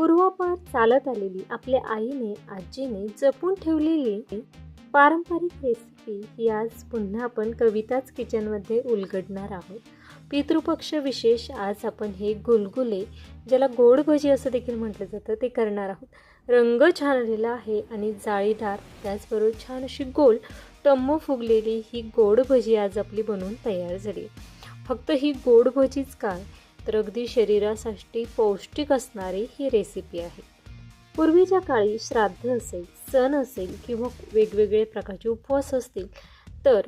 पूर्वापार चालत आलेली आपल्या आईने आजीने जपून ठेवलेली पारंपरिक रेसिपी ही आज पुन्हा आपण कविताच किचनमध्ये उलगडणार आहोत. पितृपक्ष विशेष आज आपण हे गुलगुले ज्याला गोड भजी असं देखील म्हटलं जातं ते करणार आहोत. रंग छान आलेला आहे आणि जाळीदार त्याचबरोबर छान अशी गोल टम्म फुगलेली ही गोड भजी आज आपली बनवून तयार झाली. फक्त ही गोड भजीच काय तर अगदी शरीरासाठी पौष्टिक असणारी ही रेसिपी आहे. पूर्वीच्या काळी श्राद्ध असेल सण असेल किंवा वेगवेगळे प्रकारचे उपवास असतील तर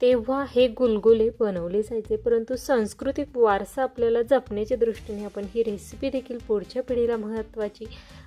तेव्हा हे गुलगुले बनवले जायचे. परंतु सांस्कृतिक वारसा आपल्याला जपण्याच्या दृष्टीने आपण ही रेसिपी देखील पुढच्या पिढीला महत्त्वाची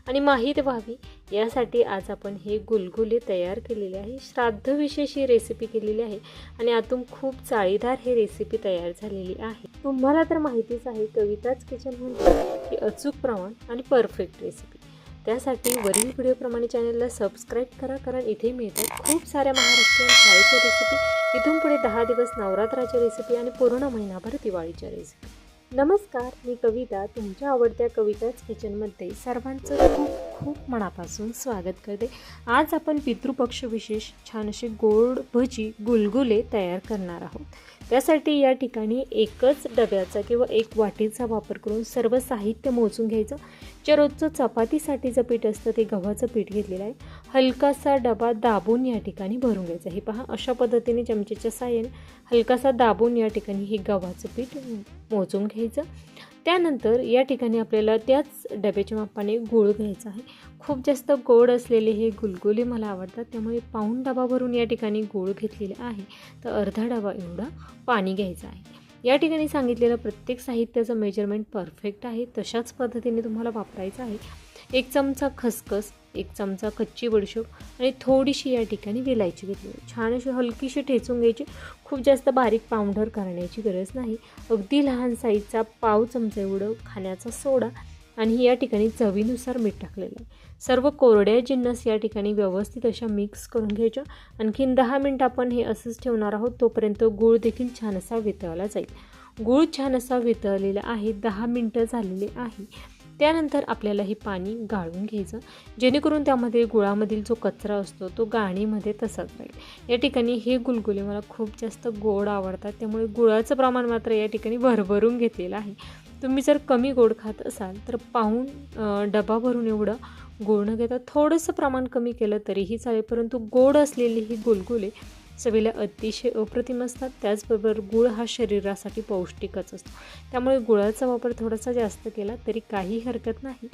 आणि माहीत व्हावी. यासाठी आज आपण हे गुलगुले तयार केलेले आहे. श्राद्धविशेष ही रेसिपी केलेली आहे आणि आतून खूप जाळीदार हे रेसिपी तयार झालेली आहे. तुम्हाला तर माहितीच आहे कविताच किचन म्हणजे की अचूक प्रमाण आणि परफेक्ट रेसिपी त्यासाठी वरील व्हिडिओप्रमाणे चॅनलला सबस्क्राईब करा कारण इथे मिळतात खूप साऱ्या महाराष्ट्रीयन थाळीच्या रेसिपी इथून पुढे दहा दिवस नवरात्राच्या रेसिपी आणि पूर्ण महिनाभर दिवाळीच्या रेसिपी नमस्कार मी कविता. तुमच्या आवडत्या कविताच किचनमध्ये सर्वांचं खूप खूप मनापासून स्वागत करते. आज आपण पितृपक्ष विशेष छान असे गोड भजी गुलगुले तयार करणार आहोत. त्यासाठी या ठिकाणी एकच डब्याचा किंवा एक वाटीचा वापर करून सर्व साहित्य मोजून घ्यायचं. जे रोजचं चपातीसाठीचं पीठ असतं ते गव्हाचं पीठ घेतलेलं आहे. हलकासा डबा दाबून या ठिकाणी भरून घ्यायचं हे पहा अशा पद्धतीने चमचेच्या साहाय्याने हलकासा दाबून या ठिकाणी हे गव्हाचं पीठ मोजून घ्यायचं. त्यानंतर या ठिकाणी आपल्याला त्याच डब्याच्या मापाने गूळ घ्यायचा आहे. खूप जास्त गोड असलेले हे गुलगुले मला आवडतात त्यामुळे पाऊण डबा भरून या ठिकाणी गूळ घेतलेला आहे. तर अर्धा डबा एवढा पाणी घ्यायचं आहे. या ठिकाणी सांगितलेलं प्रत्येक साहित्याचं मेजरमेंट परफेक्ट आहे. तशाच पद्धतीने तुम्हाला वापरायचं आहे. एक चमचा खसखस एक चमचा कच्ची बडशोप आणि थोडीशी या ठिकाणी विलायची घेतली छान अशी हलकीशी ठेचून घ्यायची. खूप जास्त बारीक पावडर करण्याची गरज नाही. अगदी लहान साईजचा पाव चमचा एवढं खाण्याचा सोडा आणि या ठिकाणी चवीनुसार मीठ टाकलेलं आहे. सर्व कोरड्या जिन्नस या ठिकाणी व्यवस्थित अशा मिक्स करून घ्यायच्या. आणखीन दहा मिनटं आपण हे असंच ठेवणार आहोत तोपर्यंत गूळ देखील छान असा वितळला जाईल. गूळ छान असा वितळलेला आहे दहा मिनटं झालेले आहे. त्यानंतर आपल्याला हे पाणी गाळून घ्यायचं जेणेकरून त्यामध्ये गुळामधील जो कचरा असतो तो गाणीमध्ये तसाच राहील. या ठिकाणी हे गुलगुले मला खूप जास्त गोड आवडतात त्यामुळे गुळाचं प्रमाण मात्र या ठिकाणी भरभरून घेतलेलं आहे. तुम्ही जर कमी गोड खात असाल तर पाहून डबा भरून एवढं गोड न घेता थोडंसं प्रमाण कमी केलं तरीही चालेल परंतु गोड असलेली ही गुलगुले चवीला अतिशय अप्रतिम असतात. त्याचबरोबर गुळ हा शरीरासाठी पौष्टिकच असतो. त्यामुळे गुळाचा वापर थोडासा जास्त केला तरी काही हरकत नाही.